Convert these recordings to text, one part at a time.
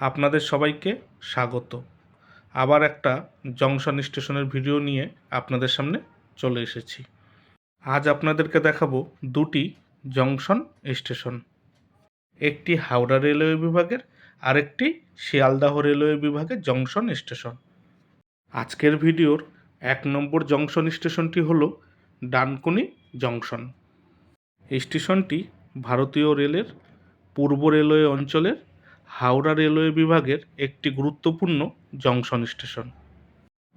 আপনাদের সবাইকে স্বাগত। আবার একটা জংশন স্টেশনের ভিডিও নিয়ে আপনাদের সামনে চলে এসেছি। আজ আপনাদেরকে দেখাবো দুটি জংশন স্টেশন। একটি হাওড়া রেলওয়ে বিভাগের আরেকটি শিয়ালদাহ রেলওয়ে বিভাগের জংশন স্টেশন। আজকের ভিডিওর এক নম্বর জংশন স্টেশনটি হলো ডানকুনি জংশন। স্টেশনটি ভারতীয় রেলের পূর্ব রেলওয়ে অঞ্চলের হাওড়া রেলওয়ে বিভাগের একটি গুরুত্বপূর্ণ জংশন স্টেশন।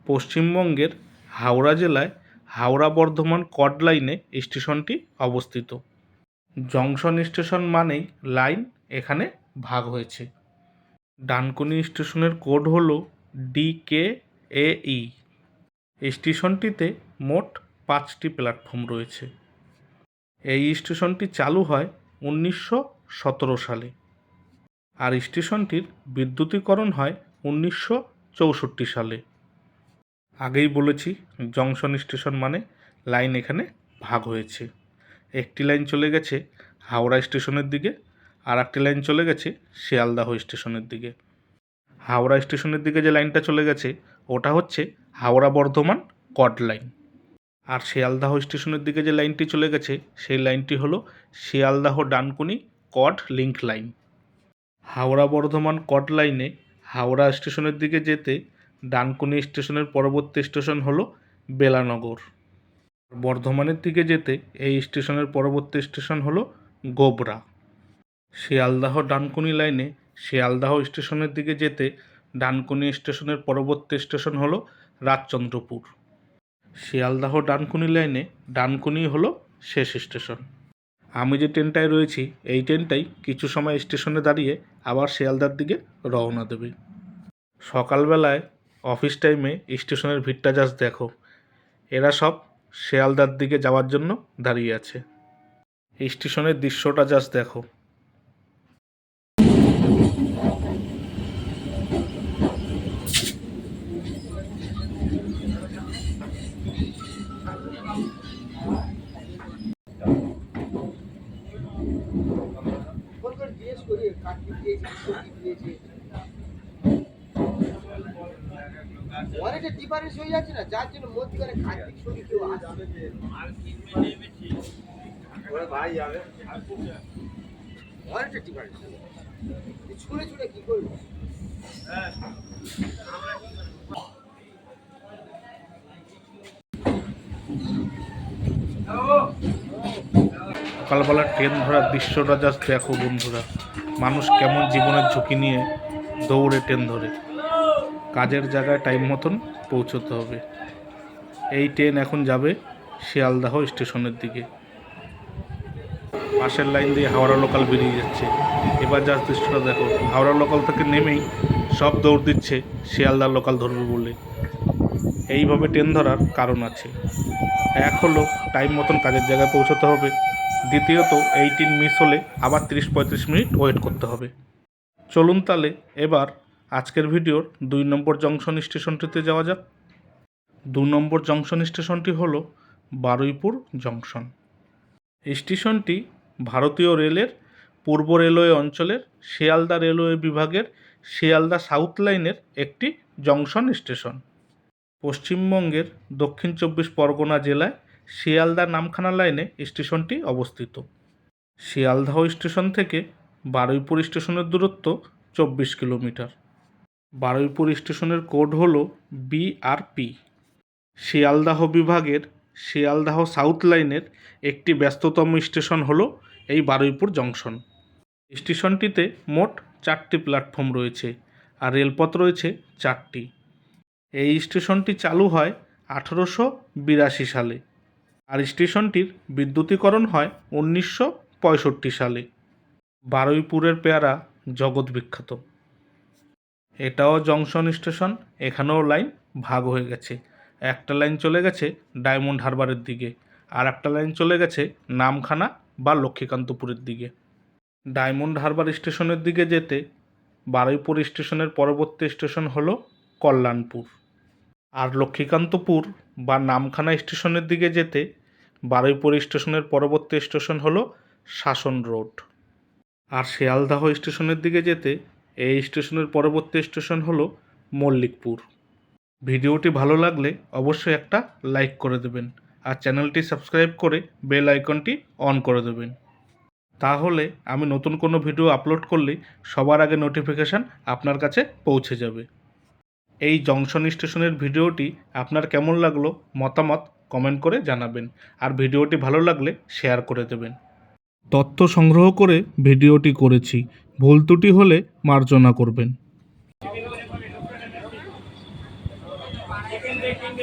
পশ্চিমবঙ্গের হাওড়া জেলায় হাওড়া বর্ধমান কড লাইনে স্টেশনটি অবস্থিত। জংশন স্টেশন মানেই লাইন এখানে ভাগ হয়েছে। ডানকুনি স্টেশনের কোড হল ডি কে এ ই। স্টেশনটিতে মোট পাঁচটি প্ল্যাটফর্ম রয়েছে। এই স্টেশনটি চালু হয় উনিশশো সতেরো সালে। আর স্টেশনটির বিদ্যুতীকরণ হয় উনিশশো চৌষট্টি সালে। আগেই বলেছি, জংশন স্টেশন মানে লাইন এখানে ভাগ হয়েছে। একটি লাইন চলে গেছে হাওড়া স্টেশনের দিকে, আর একটি লাইন চলে গেছে শিয়ালদাহ স্টেশনের দিকে। হাওড়া স্টেশনের দিকে যে লাইনটা চলে গেছে, ওটা হচ্ছে হাওড়া বর্ধমান কড লাইন। আর শিয়ালদাহ স্টেশনের দিকে যে লাইনটি চলে গেছে, সেই লাইনটি হলো শিয়ালদাহ ডানকুনি কড লিঙ্ক লাইন। হাওড়া বর্ধমান কট লাইনে হাওড়া স্টেশনের দিকে যেতে ডানকুনি স্টেশনের পরবর্তী স্টেশন হলো বেলানগর। বর্ধমানের দিকে যেতে এই স্টেশনের পরবর্তী স্টেশন হলো গোবরা। শিয়ালদাহ ডানকুনি লাইনে শিয়ালদাহ স্টেশনের দিকে যেতে ডানকুনি স্টেশনের পরবর্তী স্টেশন হলো রাজচন্দ্রপুর। শিয়ালদাহ ডানকুনি লাইনে ডানকুনি হলো শেষ স্টেশন। আমি যে ট্রেনটায় রয়েছি, এই ট্রেনটাই কিছু সময় স্টেশনে দাঁড়িয়ে আবার শিয়ালদার দিকে রওনা দেবে। সকালবেলায় অফিস টাইমে স্টেশনের ভিড়টা জাস্ট দেখো। এরা সব শিয়ালদার দিকে যাওয়ার জন্য দাঁড়িয়ে আছে। স্টেশনের দৃশ্যটা জাস্ট দেখো। অনেকটা ডিফারেন্স হয়ে যাচ্ছে না যার জন্য মধ্যখানে কার্তিক ছবি কেউ আসছে অনেকটা ডিফারেন্স ছুঁড়ে ছুঁড়ে কি করব? সকালবেলা ট্রেন ধরার দৃশ্যটা জাস্ট দেখো বন্ধুরা। মানুষ কেমন জীবনের ঝুঁকি নিয়ে দৌড়ে ট্রেন ধরে। কাজের জায়গায় টাইম মতন পৌঁছতে হবে। এই ট্রেন এখন যাবে শিয়ালদাহ স্টেশনের দিকে। পাশের লাইন দিয়ে হাওড়া লোকাল বেরিয়ে যাচ্ছে। এবার জাস্ট দৃশ্যটা দেখো, হাওড়া লোকাল থেকে নেমেই সব দৌড় দিচ্ছে শিয়ালদা লোকাল ধরবে বলে। এইভাবে ট্রেন ধরার কারণ আছে। এক হলো টাইম মতন কাজের জায়গায় পৌঁছতে হবে। দ্বিতীয়ত, এই ট্রেন মিস হলে আবার তিরিশ পঁয়ত্রিশ মিনিট ওয়েট করতে হবে। চলুন তাহলে এবার আজকের ভিডিওর দুই নম্বর জংশন স্টেশনটিতে যাওয়া যাক। দু নম্বর জংশন স্টেশনটি হল বারুইপুর জংশন। স্টেশনটি ভারতীয় রেলের পূর্ব রেলওয়ে অঞ্চলের শিয়ালদা রেলওয়ে বিভাগের শিয়ালদা সাউথ লাইনের একটি জংশন স্টেশন। পশ্চিমবঙ্গের দক্ষিণ চব্বিশ পরগনা জেলায় শিয়ালদা নামখানা লাইনে স্টেশনটি অবস্থিত। শিয়ালদাহ স্টেশন থেকে বারুইপুর স্টেশনের দূরত্ব চব্বিশ কিলোমিটার। বারুইপুর স্টেশনের কোড হল বিআরপি শিয়ালদাহ বিভাগের শিয়ালদাহ সাউথ লাইনের একটি ব্যস্ততম স্টেশন হলো এই বারুইপুর জংশন। স্টেশনটিতে মোট চারটি প্ল্যাটফর্ম রয়েছে আর রেলপথ রয়েছে চারটি। এই স্টেশনটি চালু হয় আঠেরোশো বিরাশি সালে আর স্টেশনটির বিদ্যুতীকরণ হয় উনিশশো পঁয়ষট্টি সালে। বারুইপুরের পেয়ারা জগৎ বিখ্যাত। এটাও জংশন স্টেশন, এখানেও লাইন ভাগ হয়ে গেছে। একটা লাইন চলে গেছে ডায়মন্ড হারবারের দিকে, আর একটা লাইন চলে গেছে নামখানা বা লক্ষ্মীকান্তপুরের দিকে। ডায়মন্ড হারবার স্টেশনের দিকে যেতে বারুইপুর স্টেশনের পরবর্তী স্টেশন হলো কল্যাণপুর। আর লক্ষ্মীকান্তপুর বা নামখানা স্টেশনের দিকে যেতে বারুইপুর স্টেশনের পরবর্তী স্টেশন হলো শাসন রোড। আর শিয়ালদাহ স্টেশনের দিকে যেতে এই স্টেশনের পরবর্তী স্টেশন হলো মল্লিকপুর। ভিডিওটি ভালো লাগলে অবশ্যই একটা লাইক করে দেবেন আর চ্যানেলটি সাবস্ক্রাইব করে বেল আইকনটি অন করে দেবেন। তাহলে আমি নতুন কোনো ভিডিও আপলোড করলেই সবার আগে নোটিফিকেশান আপনার কাছে পৌঁছে যাবে। এই জংশন স্টেশনের ভিডিওটি আপনার কেমন লাগল মতামত কমেন্ট করে জানাবেন আর ভিডিওটি ভালো লাগলে শেয়ার করে দেবেন। তথ্য সংগ্রহ করে ভিডিওটি করেছি। ভুল ত্রুটি হলে মার্জনা করবেন। চিকেন দিয়ে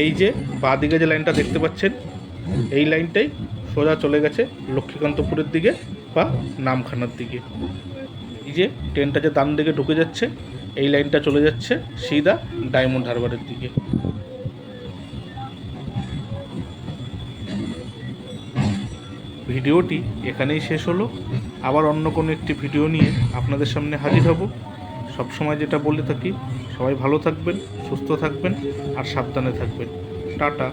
এই যে বাঁদিকে যে লাইনটা দেখতে পাচ্ছেন, এই লাইনটাই সোজা চলে গেছে লক্ষ্মীকান্তপুরের দিকে বা নামখানার দিকে। এই যে ট্রেনটা যে ডান দিকে ঢুকে যাচ্ছে, এই লাইনটা চলে যাচ্ছে সিধা ডায়মন্ড হারবারের দিকে। ভিডিওটি এখানেই শেষ হলো। আবার অন্য কোনো একটি ভিডিও নিয়ে আপনাদের সামনে হাজির হব। সবসময় যেটা বলে থাকি, সবাই ভালো থাকবেন, সুস্থ থাকবেন, আর সাবধানে থাকবেন। টাটা।